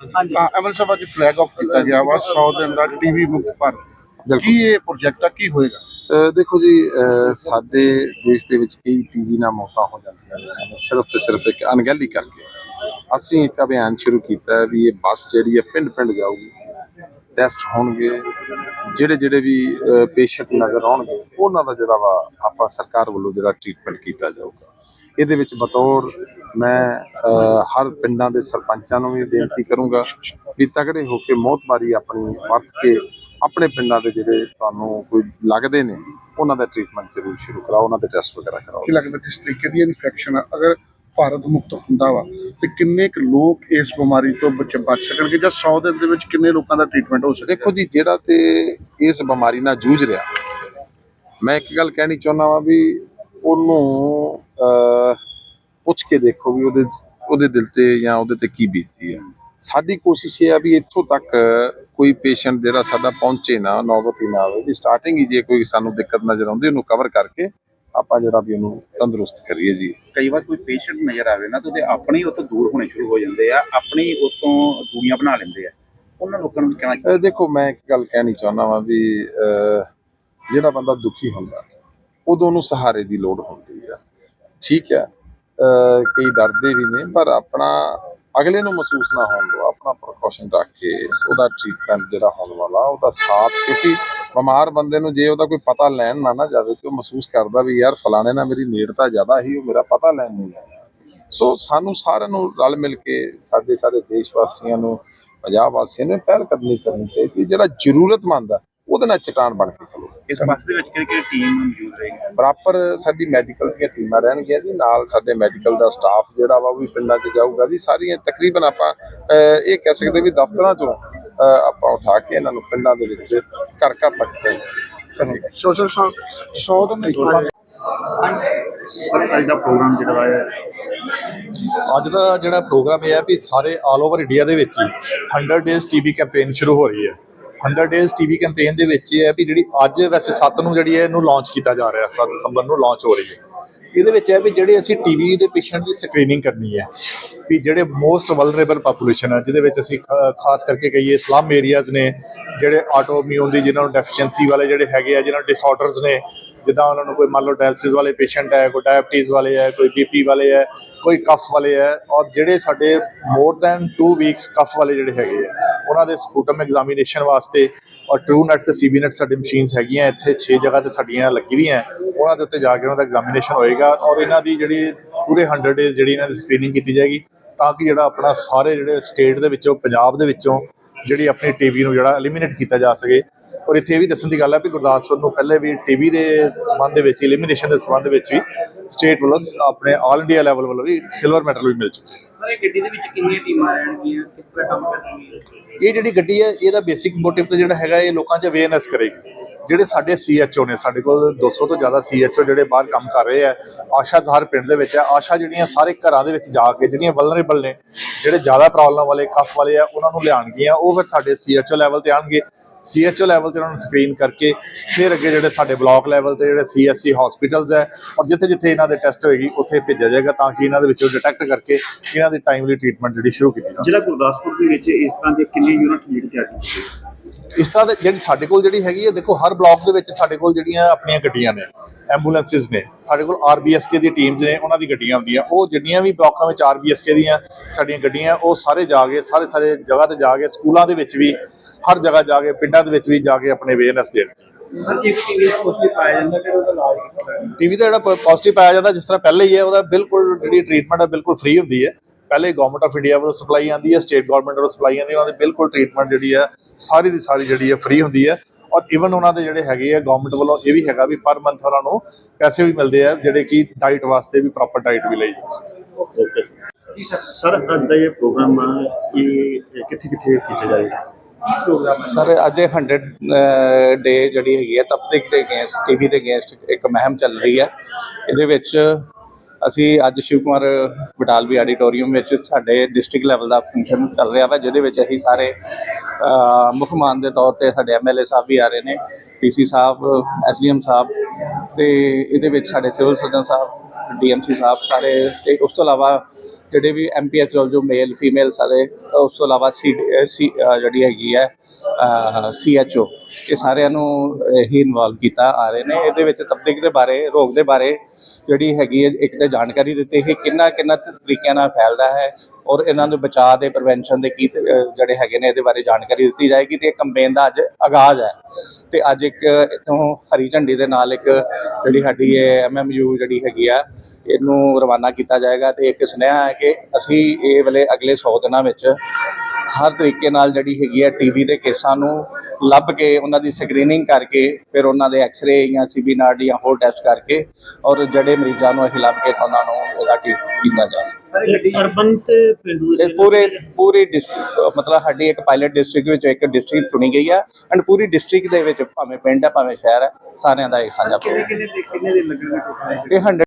ਤਾਂ ਐਮਐਲ ਸਾਹਿਬ ਅੱਜ flag of ਕੀਤਾ ਗਿਆ ਵਾ 100 ਦਿਨ ਦਾ ਟੀਵੀ ਮੁਕਤ ਭਾਰਤ ਕੀ ਇਹ ਪ੍ਰੋਜੈਕਟ ਆ? ਕੀ ਹੋਏਗਾ? ਦੇਖੋ ਜੀ ਸਾਡੇ ਦੇਸ਼ ਦੇ ਵਿੱਚ ਕਈ ਟੀਵੀ ਨਾਲ ਮੌਤਾਂ ਹੋ ਜਾਂਦੀਆਂ ਨੇ। ਸਿਰਫ ਤੇ ਸਿਰਫ ਇੱਕ ਅਣਗਹਿਲੀ ਕਰਕੇ। ਅਸੀਂ ਇੱਕ ਅਭਿਆਨ ਸ਼ੁਰੂ ਕੀਤਾ ਹੈ ਵੀ ਇਹ ਬੱਸ ਜਿਹੜੀ ਹੈ ਪਿੰਡ ਪਿੰਡ ਜਾਊਗੀ। ਟੈਸਟ ਹੋਣਗੇ। ਜਿਹੜੇ ਜਿਹੜੇ ਵੀ ਪੇਸ਼ੈਂਟ ਨਜ਼ਰ ਆਉਣਗੇ ਉਹਨਾਂ ਦਾ ਜਿਹੜਾ ਵਾ ਆਪਾਂ ਸਰਕਾਰ ਵੱਲੋਂ ਜਿਹੜਾ ਟ੍ਰੀਟਮੈਂਟ ਕੀਤਾ ਜਾਊਗਾ। ਇਹਦੇ ਵਿੱਚ ਬਤੌਰ ਮੈਂ ਹਰ ਪਿੰਡਾਂ ਦੇ ਸਰਪੰਚਾਂ ਨੂੰ ਵੀ ਬੇਨਤੀ ਕਰੂੰਗਾ ਵੀ ਤਗੜੇ ਹੋ ਕੇ ਮੌਤਬਾਰੀ ਆਪਣੀ ਵਰਤ ਕੇ ਆਪਣੇ ਪਿੰਡਾਂ ਦੇ ਜਿਹੜੇ ਤੁਹਾਨੂੰ ਕੋਈ ਲੱਗਦੇ ਨੇ ਉਹਨਾਂ ਦਾ ਟ੍ਰੀਟਮੈਂਟ ਜ਼ਰੂਰ ਸ਼ੁਰੂ ਕਰਾਓ ਉਹਨਾਂ ਦੇ ਟੈਸਟ ਵਗੈਰਾ ਕਰਾਓ। ਕੀ ਲੱਗਦਾ ਜਿਸ ਤਰੀਕੇ ਦੀ ਇਨਫੈਕਸ਼ਨ ਆ ਅਗਰ ਭਾਰਤ ਮੁਕਤ ਹੁੰਦਾ ਵਾ ਤੇ ਕਿੰਨੇ ਕੁ ਲੋਕ ਇਸ ਬਿਮਾਰੀ ਤੋਂ ਬਚ ਬਚ ਸਕਣਗੇ ਜਾਂ 100 ਦਿਨ ਦੇ ਵਿੱਚ ਕਿੰਨੇ ਲੋਕਾਂ ਦਾ ਟ੍ਰੀਟਮੈਂਟ ਹੋ ਸਕਦਾ? ਦੇਖੋ ਜੀ ਜਿਹੜਾ ਤੇ ਇਸ ਬਿਮਾਰੀ ਨਾਲ ਜੂਝ ਰਿਹਾ ਮੈਂ ਇੱਕ ਗੱਲ ਕਹਿਣੀ ਚਾਹੁੰਦਾ ਵਾਂ ਵੀ ਉਹਨੂੰ ਪੁੱਛ ਕੇ ਦੇਖੋ ਵੀ ਉਹਦੇ ਉਹਦੇ ਦਿਲ ਤੇ ਜਾਂ ਉਹਦੇ ਤੇ ਕੀ ਬੀਤਦੀ ਹੈ। ਸਾਡੀ ਕੋਸ਼ਿਸ਼ ਇਹ ਆ ਵੀ ਇੱਥੋਂ ਤੱਕ ਕੋਈ ਪੇਸ਼ੈਂਟ ਜਿਹੜਾ ਸਾਡਾ ਪਹੁੰਚੇ ਨਾ ਨੌਬਤ ਹੀ ਨਾ ਆਵੇ ਵੀ ਸਟਾਰਟਿੰਗ ਹੀ ਜੇ ਕੋਈ ਸਾਨੂੰ ਦਿੱਕਤ ਨਜ਼ਰ ਆਉਂਦੀ ਉਹਨੂੰ ਕਵਰ ਕਰਕੇ ਆਪਾਂ ਜਿਹੜਾ ਵੀ ਉਹਨੂੰ ਤੰਦਰੁਸਤ ਕਰੀਏ ਜੀ। ਕਈ ਵਾਰ ਕੋਈ ਪੇਸ਼ੈਂਟ ਨਜ਼ਰ ਆਵੇ ਨਾ ਤਾਂ ਉਹਦੇ ਆਪਣੇ ਹੀ ਉਹ ਤੋਂ ਦੂਰ ਹੋਣੇ ਸ਼ੁਰੂ ਹੋ ਜਾਂਦੇ ਆ ਆਪਣੀ ਹੀ ਉਹ ਤੋਂ ਦੂਰੀਆਂ ਬਣਾ ਲੈਂਦੇ ਆ। ਉਹਨਾਂ ਲੋਕਾਂ ਨੂੰ ਕਹਿਣਾ ਦੇਖੋ ਮੈਂ ਇੱਕ ਗੱਲ ਕਹਿਣੀ ਚਾਹੁੰਦਾ ਵਾਂ ਵੀ ਜਿਹੜਾ ਬੰਦਾ ਦੁਖੀ ਹੁੰਦਾ ਉਦੋਂ ਉਹਨੂੰ ਸਹਾਰੇ ਦੀ ਲੋੜ ਹੁੰਦੀ ਹੈ ਠੀਕ ਹੈ ਅਹ, ਕਈ ਡਰਦੇ ਵੀ ਨੇ, ਪਰ ਆਪਣਾ ਅਗਲੇ ਨੂੰ ਮਹਿਸੂਸ ਨਾ ਹੋਣ ਦਿਓ, ਆਪਣਾ ਪ੍ਰੀਕਾਸ਼ਨ ਰੱਖ ਕੇ ਉਹਦਾ ਟ੍ਰੀਟਮੈਂਟ ਜਿਹੜਾ ਹੋਣ ਵਾਲਾ, ਉਹਦਾ ਸਾਥ, ਕਿਉਂਕਿ ਬਿਮਾਰ ਬੰਦੇ ਨੂੰ ਜੇ ਉਹਦਾ ਕੋਈ ਪਤਾ ਲੈਣ ਨਾ ਨਾ ਜਾਵੇ ਕਿ ਉਹ ਮਹਿਸੂਸ ਕਰਦਾ ਵੀ ਯਾਰ ਫਲਾਣੇ ਨਾਲ ਮੇਰੀ ਨੇੜਤਾ ਜ਼ਿਆਦਾ ਹੀ ਉਹ ਮੇਰਾ ਪਤਾ ਲੈਣ ਨਹੀਂ ਆਇਆ। ਸੋ ਸਾਨੂੰ ਸਾਰਿਆਂ ਨੂੰ ਰਲ ਮਿਲ ਕੇ ਸਾਡੇ ਸਾਰੇ ਦੇਸ਼ ਵਾਸੀਆਂ ਨੂੰ, ਪੰਜਾਬ ਵਾਸੀਆਂ ਨੂੰ ਪਹਿਲ ਕਦਮੀ ਕਰਨੀ ਚਾਹੀਦੀ ਜਿਹੜਾ ਜ਼ਰੂਰਤਮੰਦ ਆ ਉਹਦੇ ਨਾਲ ਚਟਾਨ ਬਣ ਕੇ ਖਲੋ ਇਸ ਬੱਸ ਦੇ ਵਿੱਚ ਕਿਹੜੀ ਕਿਹੜੀ ਟੀਮ ਮੌਜੂਦ ਰਹੇਗੀ? ਪ੍ਰੋਪਰ ਸਾਡੀ ਮੈਡੀਕਲ ਦੀਆਂ ਟੀਮਾਂ ਰਹਿਣਗੀਆਂ ਜੀ ਨਾਲ ਸਾਡੇ ਮੈਡੀਕਲ ਦਾ ਸਟਾਫ ਜਿਹੜਾ ਵਾ ਉਹ ਵੀ ਪਿੰਡਾਂ 'ਚ ਜਾਊਗਾ ਜੀ। ਸਾਰੀਆਂ ਤਕਰੀਬਨ ਆਪਾਂ ਇਹ ਕਹਿ ਸਕਦੇ ਵੀ ਦਫ਼ਤਰਾਂ 'ਚੋਂ ਆਪਾਂ ਉਠਾ ਕੇ ਇਹਨਾਂ ਨੂੰ ਪਿੰਡਾਂ ਦੇ ਵਿੱਚ ਘਰ ਘਰ ਤੱਕ ਪਹੁੰਚਾਈਏ। ਸੋਸ਼ਲ 100 ਦਿਨ ਦੀ ਸਰ ਅੱਜ ਦਾ ਪ੍ਰੋਗਰਾਮ ਜਿਹੜਾ ਹੈ ਅੱਜ ਦਾ ਜਿਹੜਾ ਪ੍ਰੋਗਰਾਮ ਇਹ ਹੈ ਵੀ ਸਾਰੇ ਆਲ ਓਵਰ ਇੰਡੀਆ ਦੇ ਵਿੱਚ ਹੀ 100 ਡੇਜ਼ ਟੀਬੀ ਕੈਂਪੇਨ ਸ਼ੁਰੂ ਹੋ ਰਹੀ ਹੈ। 100 ਡੇਜ਼ ਟੀਬੀ ਕੈਂਪੇਨ ਦੇ ਵਿੱਚ ਇਹ ਹੈ ਵੀ ਜਿਹੜੀ ਅੱਜ ਵੈਸੇ 7 ਨੂੰ ਜਿਹੜੀ ਹੈ ਇਹਨੂੰ ਲਾਂਚ ਕੀਤਾ ਜਾ ਰਿਹਾ 7 ਦਸੰਬਰ ਨੂੰ ਲਾਂਚ ਹੋ ਰਹੀ ਹੈ। ਇਹਦੇ ਵਿੱਚ ਹੈ ਵੀ ਜਿਹੜੇ ਅਸੀਂ ਟੀਬੀ ਦੇ ਪੇਸ਼ੈਂਟ ਦੀ ਸਕਰੀਨਿੰਗ ਕਰਨੀ ਹੈ, ਵੀ ਜਿਹੜੇ ਮੋਸਟ ਵਲਨਰੇਬਲ ਪਾਪੂਲੇਸ਼ਨ ਹੈ ਜਿਹਦੇ ਵਿੱਚ ਅਸੀਂ ਖਾ- ਖਾਸ ਕਰਕੇ ਕਹੀਏ ਸਲਮ ਏਰੀਆਜ਼ ਨੇ, ਜਿਹੜੇ ਆਟੋਮਿਊਨ ਦੀ ਜਿਨ੍ਹਾਂ ਨੂੰ ਡੈਫੀਸ਼ੀਐਂਸੀ ਵਾਲੇ ਜਿਹੜੇ ਹੈਗੇ ਆ, ਜਿਹਨਾਂ ਨੂੰ ਡਿਸਆਰਡਰਸ ਨੇ ਜਿੱਦਾਂ ਉਹਨਾਂ ਨੂੰ ਕੋਈ ਮੰਨ ਲਓ ਡਾਇਲਸਿਸ ਵਾਲੇ ਪੇਸ਼ੈਂਟ ਹੈ, ਕੋਈ ਡਾਇਬਟੀਜ਼ ਵਾਲੇ ਹੈ, ਕੋਈ ਬੀਪੀ ਵਾਲੇ ਹੈ, ਕੋਈ ਕਫ ਵਾਲੇ ਹੈ ਔਰ ਜਿਹੜੇ ਸਾਡੇ ਮੋਰ ਦੈਨ 2 ਵੀਕਸ ਕਫ ਵਾਲੇ ਜਿਹੜੇ ਹੈਗੇ ਆ, ਉਹਨਾਂ ਦੇ ਸਪੂਟਮ ਐਗਜ਼ਾਮੀਨੇਸ਼ਨ ਵਾਸਤੇ ਔਰ ਟਰੂ ਟਰੂਨੈਟ ਤੇ ਸੀਬੀਨੈਟ ਸਾਡੀ ਮਸ਼ੀਨਸ ਹੈਗੀਆਂ ਇੱਥੇ 6 ਜਗ੍ਹਾ ਤੇ ਸਾਡੀਆਂ ਲੱਗੀ ਦੀਆਂ ਉਹਨਾਂ ਦੇ ਉੱਤੇ ਜਾ ਕੇ ਉਹਨਾਂ ਦਾ ਐਗਜ਼ਾਮੀਨੇਸ਼ਨ ਹੋਏਗਾ ਔਰ ਇਹਨਾਂ ਦੀ ਜਿਹੜੀ ਪੂਰੇ 100 ਡੇਜ਼ ਜਿਹੜੀ ਇਹਨਾਂ ਦੀ ਸਕਰੀਨਿੰਗ ਕੀਤੀ ਜਾਏਗੀ ਤਾਂ ਕਿ ਜਿਹੜਾ ਆਪਣਾ ਸਾਰੇ ਜਿਹੜੇ ਸਟੇਟ ਦੇ ਵਿੱਚੋਂ, ਪੰਜਾਬ ਦੇ ਵਿੱਚੋਂ ਜਿਹੜੀ ਆਪਣੀ ਟੀਬੀ ਨੂੰ ਜਿਹੜਾ ਐਲੀਮੀਨੇਟ ਕੀਤਾ ਜਾ ਸਕੇ ਔਰ ਇੱਥੇ ਇਹ ਵੀ ਦੱਸਣ ਦੀ ਗੱਲ ਹੈ ਵੀ ਗੁਰਦਾਸਪੁਰ ਨੂੰ ਪਹਿਲੇ ਵੀ ਟੀਬੀ ਦੇ ਸੰਬੰਧ ਦੇ ਵਿੱਚ ਐਲੀਮੀਨੇਸ਼ਨ ਦੇ ਸੰਬੰਧ ਵਿੱਚ ਵੀ ਸਟੇਟ ਵੱਲੋਂ ਆਪਣੇ ਆਲ ਇੰਡੀਆ ਲੈਵਲ ਵੱਲੋਂ ਵੀ ਸਿਲਵਰ ਮੈਡਲ ਵੀ ਮਿਲ ਚੁੱਕੇ ਹੈ ਸਰ ਇਹ ਗੱਡੀ ਦੇ ਵਿੱਚ ਕਿੰਨੀਆਂ ਟੀਮਾਂ ਰਹਿਣਗੀਆਂ? ਕਿਸ ਤਰ੍ਹਾਂ ਕੰਮ ਕਰਨਗੀਆਂ? ਇਹ ਜਿਹੜੀ ਗੱਡੀ ਹੈ ਇਹਦਾ ਬੇਸਿਕ ਮੋਟਿਵ ਤਾਂ ਜਿਹੜਾ ਹੈਗਾ ਇਹ ਲੋਕਾਂ 'ਚ ਅਵੇਅਰਨੈਸ ਕਰੇਗੀ। ਜਿਹੜੇ ਸਾਡੇ ਸੀਐਚਓ ਨੇ ਸਾਡੇ ਕੋਲ 200 ਤੋਂ ਜ਼ਿਆਦਾ ਸੀਐਚਓ ਜਿਹੜੇ ਬਾਹਰ ਕੰਮ ਕਰ ਰਹੇ ਆ ਆਸ਼ਾ ਹਰ ਪਿੰਡ ਦੇ ਵਿੱਚ ਹੈ। ਆਸ਼ਾ ਜਿਹੜੀਆਂ ਸਾਰੇ ਘਰਾਂ ਦੇ ਵਿੱਚ ਜਾ ਕੇ ਜਿਹੜੀਆਂ ਵਲਨਰੇਬਲ ਨੇ ਜਿਹੜੇ ਜ਼ਿਆਦਾ ਪ੍ਰੋਬਲਮ ਵਾਲੇ ਕਫ ਵਾਲੇ ਆ ਉਹਨਾਂ ਨੂੰ ਲਿਆਣਗੀਆਂ ਉਹ ਫਿਰ ਸਾਡੇ ਸੀਐਚਓ ਲੈਵਲ ਤੇ ਆਣਗੇ ਸੀਐਚਓ ਲੈਵਲ ਤੇ ਉਹਨਾਂ ਨੂੰ ਸਕਰੀਨ ਕਰਕੇ ਫਿਰ ਅੱਗੇ ਜਿਹੜੇ ਸਾਡੇ ਬਲਾਕ ਲੈਵਲ ਤੇ ਜਿਹੜੇ ਸੀਐਸਸੀ ਹਸਪੀਟਲਸ ਹੈ ਔਰ ਜਿੱਥੇ ਜਿੱਥੇ ਇਹਨਾਂ ਦੇ ਟੈਸਟ ਹੋਏਗੀ ਉੱਥੇ ਭੇਜਿਆ ਜਾਏਗਾ ਤਾਂ ਕਿ ਇਹਨਾਂ ਦੇ ਵਿੱਚੋਂ ਡਿਟੈਕਟ ਕਰਕੇ ਇਹਨਾਂ ਦੀ ਟਾਈਮਲੀ ਟ੍ਰੀਟਮੈਂਟ ਜਿਹੜੀ ਸ਼ੁਰੂ ਕੀਤੀ ਜਾ ਜ਼ਿਲ੍ਹਾ ਗੁਰਦਾਸਪੁਰ ਦੇ ਵਿੱਚ ਇਸ ਤਰ੍ਹਾਂ ਦੇ ਕਿੰਨੇ ਯੂਨਿਟ ਲੀਡ ਤਿਆਰ ਕੀਤੇ? ਇਸ ਤਰ੍ਹਾਂ ਦੇ ਜਿਹੜੀ ਸਾਡੇ ਕੋਲ ਜਿਹੜੀ ਹੈਗੀ ਹੈ ਦੇਖੋ ਹਰ ਬਲਾਕ ਦੇ ਵਿੱਚ ਸਾਡੇ ਕੋਲ ਜਿਹੜੀਆਂ ਆਪਣੀਆਂ ਗੱਡੀਆਂ ਨੇ ਐਂਬੂਲੈਂਸਿਸ ਨੇ ਸਾਡੇ ਕੋਲ ਆਰਬੀਐਸਕੇ ਦੀ ਟੀਮਸ ਨੇ ਉਹਨਾਂ ਦੀ ਗੱਡੀਆਂ ਹੁੰਦੀਆਂ ਉਹ ਜਿੰਨੀਆਂ ਵੀ ਬਲਾਕਾਂ ਵਿੱਚ ਆਰਬੀਐਸਕੇ ਦੀਆਂ ਸਾਡੀਆਂ ਗੱਡੀਆਂ ਉਹ ਸਾਰੇ ਜਾ ਕੇ ਸਾਰੇ ਸਾਰੇ ਜਗ੍ਹਾ ਤੇ ਜਾ ਕੇ ਸਕੂਲਾਂ ਦੇ ਵਿੱਚ ਵੀ ਹਰ ਜਗ੍ਹਾ ਜਾ ਕੇ ਪਿੰਡਾਂ ਦੇ ਵਿੱਚ ਵੀ ਜਾ ਕੇ ਆਪਣੇ ਅਵੇਅਰਨੈਸ ਦੇਣ। ਟੀਵੀ ਦਾ ਜਿਹੜਾ ਪੋਜ਼ਿਟਿਵ ਪਾਇਆ ਜਾਂਦਾ ਜਿਸ ਤਰ੍ਹਾਂ ਪਹਿਲੇ ਹੀ ਹੈ ਉਹਦਾ ਬਿਲਕੁਲ ਜਿਹੜੀ ਟ੍ਰੀਟਮੈਂਟ ਹੈ ਬਿਲਕੁਲ ਫ੍ਰੀ ਹੁੰਦੀ ਹੈ। ਪਹਿਲੇ ਗਵਰਨਮੈਂਟ ਆਫ ਇੰਡੀਆ ਵੱਲੋਂ ਸਪਲਾਈ ਆਉਂਦੀ ਹੈ ਸਟੇਟ ਗਵਰਨਮੈਂਟ ਵੱਲੋਂ ਸਪਲਾਈ ਆਉਂਦੀ ਹੈ ਉਹਨਾਂ ਦੀ ਬਿਲਕੁਲ ਟ੍ਰੀਟਮੈਂਟ ਜਿਹੜੀ ਹੈ ਸਾਰੀ ਦੀ ਸਾਰੀ ਜਿਹੜੀ ਹੈ ਫ੍ਰੀ ਹੁੰਦੀ ਹੈ। ਔਰ ਇਵਨ ਉਹਨਾਂ ਦੇ ਜਿਹੜੇ ਹੈਗੇ ਆ ਗਵਰਨਮੈਂਟ ਵੱਲੋਂ ਇਹ ਵੀ ਹੈਗਾ ਵੀ ਪਰ ਮੰਥ ਉਹਨਾਂ ਨੂੰ ਪੈਸੇ ਵੀ ਮਿਲਦੇ ਆ ਜਿਹੜੇ ਕਿ ਡਾਈਟ ਵਾਸਤੇ ਵੀ ਪ੍ਰੋਪਰ ਡਾਈਟ ਵੀ ਲਈ ਜਾ ਸਕੇ। ਸਰ ਅੱਜ ਦਾ ਇਹ ਪ੍ਰੋਗਰਾਮ ਆ ਇਹ ਕਿੱਥੇ ਕਿੱਥੇ ਕੀਤਾ ਜਾਏਗਾ ਸਰ ਅੱਜ ਇਹ 100 ਡੇ ਜਿਹੜੀ ਹੈਗੀ ਹੈ ਤਬਲੀਗ ਦੇ ਅਗੇਂਸਟ ਟੀਵੀ ਦੇ ਅਗੇਂਸਟ ਇੱਕ ਮਹਿਮ ਚੱਲ ਰਹੀ ਹੈ। ਇਹਦੇ ਵਿੱਚ ਅਸੀਂ ਅੱਜ ਸ਼ਿਵ ਕੁਮਾਰ ਬਟਾਲਵੀ ਆਡੀਟੋਰੀਅਮ ਵਿੱਚ ਸਾਡੇ ਡਿਸਟ੍ਰਿਕਟ ਲੈਵਲ ਦਾ ਫੰਕਸ਼ਨ ਚੱਲ ਰਿਹਾ ਵਾ, ਜਿਹਦੇ ਵਿੱਚ ਅਸੀਂ ਸਾਰੇ ਮੁੱਖ ਮਾਨ ਦੇ ਤੌਰ ਤੇ ਸਾਡੇ ਐਮਐਲਏ ਸਾਹਿਬ ਵੀ ਆ ਰਹੇ ਨੇ ਡੀਸੀ ਸਾਹਿਬ ਐਸਡੀਐਮ ਸਾਹਿਬ ਤੇ ਇਹਦੇ ਵਿੱਚ ਸਾਡੇ civil surgeon sahib DMC sahib ਸਾਰੇ ਤੇ ਉਸ ਤੋਂ ਇਲਾਵਾ ਜਿਹੜੇ ਵੀ ਐਮਪੀਐਸ ਜੋ ਮੇਲ ਫੀਮੇਲ ਸਾਰੇ ਉਸ ਤੋਂ ਇਲਾਵਾ ਸੀ ਸੀ ਜਿਹੜੀ ਹੈਗੀ ਹੈ ਸੀਐਚਓ ਇਹ ਸਾਰਿਆਂ ਨੂੰ ਅਹ, ਹੀ ਇਨਵੋਲਵ ਕੀਤਾ ਆ ਰਹੇ ਨੇ। ਇਹਦੇ ਵਿੱਚ ਤਬਦੀਕ ਦੇ ਬਾਰੇ ਰੋਗ ਦੇ ਬਾਰੇ ਜਿਹੜੀ ਹੈਗੀ ਹੈ ਇੱਕ ਤਾਂ ਜਾਣਕਾਰੀ ਦਿੱਤੀ ਕਿ ਕਿੰਨਾ ਕਿੰਨਾ ਤਰੀਕਿਆਂ ਨਾਲ ਫੈਲਦਾ ਹੈ ਔਰ ਇਹਨਾਂ ਦੇ ਬਚਾਅ ਦੇ ਪ੍ਰੀਵੈਂਸ਼ਨ ਦੇ ਕੀ ਜਿਹੜੇ ਹੈਗੇ ਨੇ ਇਹਦੇ ਬਾਰੇ ਜਾਣਕਾਰੀ ਦਿੱਤੀ ਜਾਏਗੀ ਤੇ ਇਹ ਕੰਪੇਨ ਦਾ ਅੱਜ ਆਗਾਜ਼ ਹੈ। ਤੇ ਅੱਜ ਇੱਕ ਇਥੋਂ ਹਰੀ ਝੰਡੀ ਦੇ ਨਾਲ ਇੱਕ ਜਿਹੜੀ ਸਾਡੀ ਇਹ ਐਮਐਮਯੂ ਜਿਹੜੀ ਹੈਗੀ ਆ, ਇਹਨੂੰ ਰਵਾਨਾ ਕੀਤਾ ਜਾਏਗਾ ਤੇ ਇੱਕ ਸੁਨੇਹਾ ਹੈ ਕਿ ਅਸੀਂ ਇਹ ਵੇਲੇ ਅਗਲੇ 100 ਦਿਨਾਂ ਵਿੱਚ ਹਰ ਤਰੀਕੇ ਨਾਲ ਜਿਹੜੀ ਹੈਗੀ ਹੈ ਟੀਵੀ ਦੇ ਕੇਸਾਂ ਨੂੰ ਲੱਭ ਕੇ ਉਹਨਾਂ ਦੀ ਸਕਰੀਨਿੰਗ ਕਰਕੇ ਫਿਰ ਉਹਨਾਂ ਦੇ ਐਕਸ-ਰੇ ਜਾਂ ਸੀਬੀ ਨਾਡ ਜਾਂ ਹੋਰ ਟੈਸਟ ਕਰਕੇ ਔਰ ਜਿਹੜੇ ਮਰੀਜ਼ਾਂ ਨੂੰ ਅਸੀਂ ਲੱਭ ਕੇ ਤਾਂ ਉਹਨਾਂ ਨੂੰ ਇਹਦਾ ਟ੍ਰੀਟ ਕੀਤਾ ਜਾ ਸਕੇ। ਅਰਬਨ ਤੇ ਪਿੰਡੂ ਇਹ ਪੂਰੇ ਪੂਰੀ ਡਿਸਟ੍ਰਿਕਟ ਮਤਲਬ ਸਾਡੀ ਇੱਕ ਪਾਇਲਟ ਡਿਸਟ੍ਰਿਕਟ ਵਿੱਚ ਇੱਕ ਡਿਸਟ੍ਰਿਕਟ ਚੁਣੀ ਗਈ ਹੈ ਐਂਡ ਪੂਰੀ ਡਿਸਟ੍ਰਿਕਟ ਦੇ ਵਿੱਚ ਭਾਵੇਂ ਪਿੰਡ ਹੈ ਭਾਵੇਂ ਸ਼ਹਿਰ ਹੈ ਸਾਰਿਆਂ ਦਾ ਇੱਕ ਸਾਂਝਾ ਕਿੰਨੇ ਪ੍ਰੋਗਰਾਮ ਕਿੰਨੇ ਦੇ ਕਿੰਨੇ ਦੇ ਲੱਗਣਗੇ ਟੋਟਲ ਇਹ 100